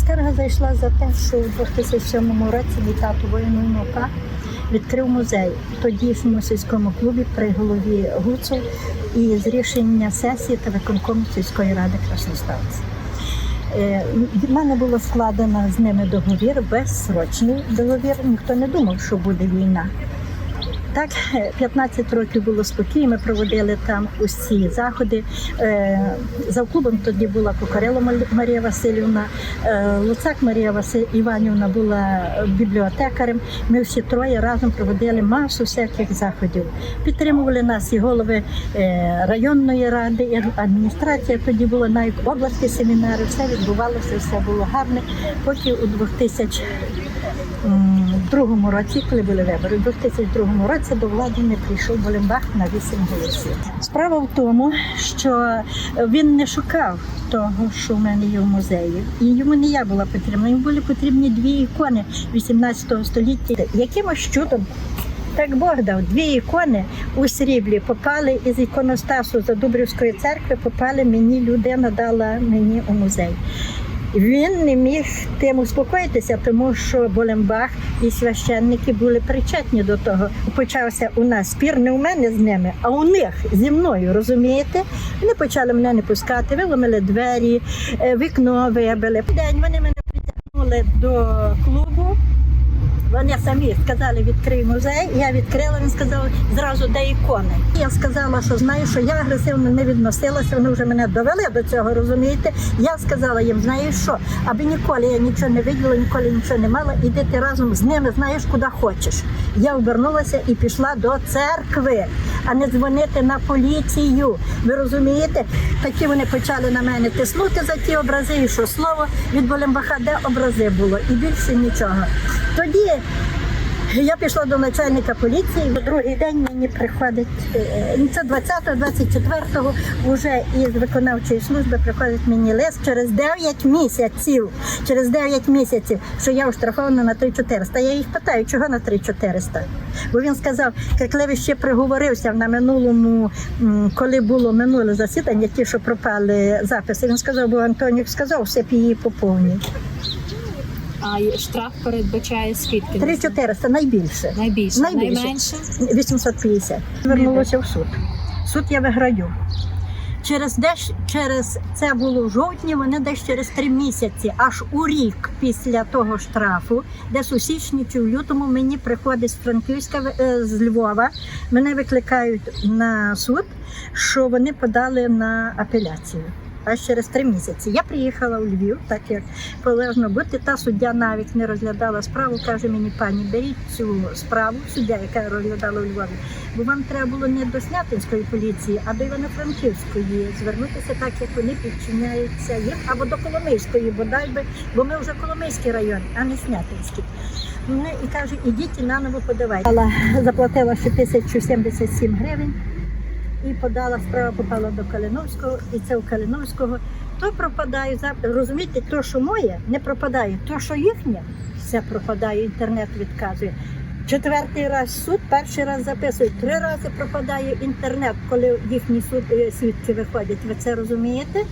Скарга зайшла за те, що у 2007 році мій тато внука відкрив музей в тодішньому сільському клубі при голові Гуцул і з рішення сесії та виконкому сільської ради Красноставці. Е, В мене було складено з ними договір, безсрочний договір. Ніхто не думав, що буде війна. Так, е, 15 років було спокійно, ми проводили там усі заходи. Е, За клубом тоді була Кокарело Марія Васильівна, е, Луцак Марія Василь Іванівна була бібліотекарем. Ми всі троє разом проводили масу всяких заходів. Підтримували нас і голови е, районної ради, і адміністрація. Тоді було навіть області семінари, все відбувалося, все було гарне. Поки у 2000 М, в другому році, коли були вибори, у 2002 році до влади не прийшов Болембах на 8 голосів. Справа в тому, що він не шукав того, що в мене є в музеї. І йому не я була потрібна. Йому були потрібні дві ікони 18 століття. Якимось чудом. Так Бог дав дві ікони у сріблі попали із іконостасу Задубрівської церкви, попали мені, людина дала мені у музей. Він не міг тим успокоїтися, тому що Болембах і священники були причетні до того. Почався у нас спір не у мене з ними, а у них зі мною. Розумієте? Вони почали мене не пускати, виломили двері, е, вікно вибили. День вони мене притягнули до клубу. Вони самі сказали, відкрий музей. Я відкрила, він сказав зразу, де ікони. Я сказала, що знаю, що я агресивно не відносилася. Вони вже мене довели до цього, розумієте? Я сказала їм, знаєш що, аби ніколи я нічого не виділа, ніколи нічого не мала, іди ти разом з ними, знаєш, куди хочеш. Я обернулася і пішла до церкви, а не дзвонити на поліцію. Ви розумієте? Такі вони почали на мене тиснути за ті образи, і що слово від Болембаха, де образи було, і більше нічого. Тоді я пішла до начальника поліції. Другий день мені приходить е, це 20-го, 24-го, вже із виконавчої служби приходить мені лист через 9 місяців. Через 9 місяців, що я оштрафована на 3400. Я їх питаю, чого на 3400? Бо він сказав, Крикливий ще приговорився на минулому, коли було минуле засідання, ті, що пропали записи. Він сказав, бо Антонік сказав, все б її поповні. А штраф передбачає скільки? 3400 найбільше. Найбільше, Найбільше. найменше. 850. Звернулося в суд. Суд я виграю. Через десь через це було в жовтні, вони десь через три місяці, аж у рік після того штрафу, десь у січні чи в лютому мені приходить з Франківська е, з Львова. Мене викликають на суд, що вони подали на апеляцію. Аж через три місяці. Я приїхала у Львів, так як повинно бути. Та суддя навіть не розглядала справу. каже мені, пані, беріть цю справу, суддя, яка розглядала у Львові, бо вам треба було не до Снятинської поліції, а до Івано-Франківської звернутися так, як вони підчиняються їм, або до Коломийської, бодай би, бо ми вже Коломийський район, а не Снятинський. Ну і каже, ідіть і наново подавайте. Заплатила ще 1077 гривень і подала справа, попала до Калиновського, і це у Калиновського. То пропадає запит. Розумієте, то, що моє, не пропадає. То, що їхнє, все пропадає, інтернет відказує. Четвертий раз суд, перший раз записують, три рази пропадає інтернет, коли їхні суд, е, свідки виходять. Ви це розумієте?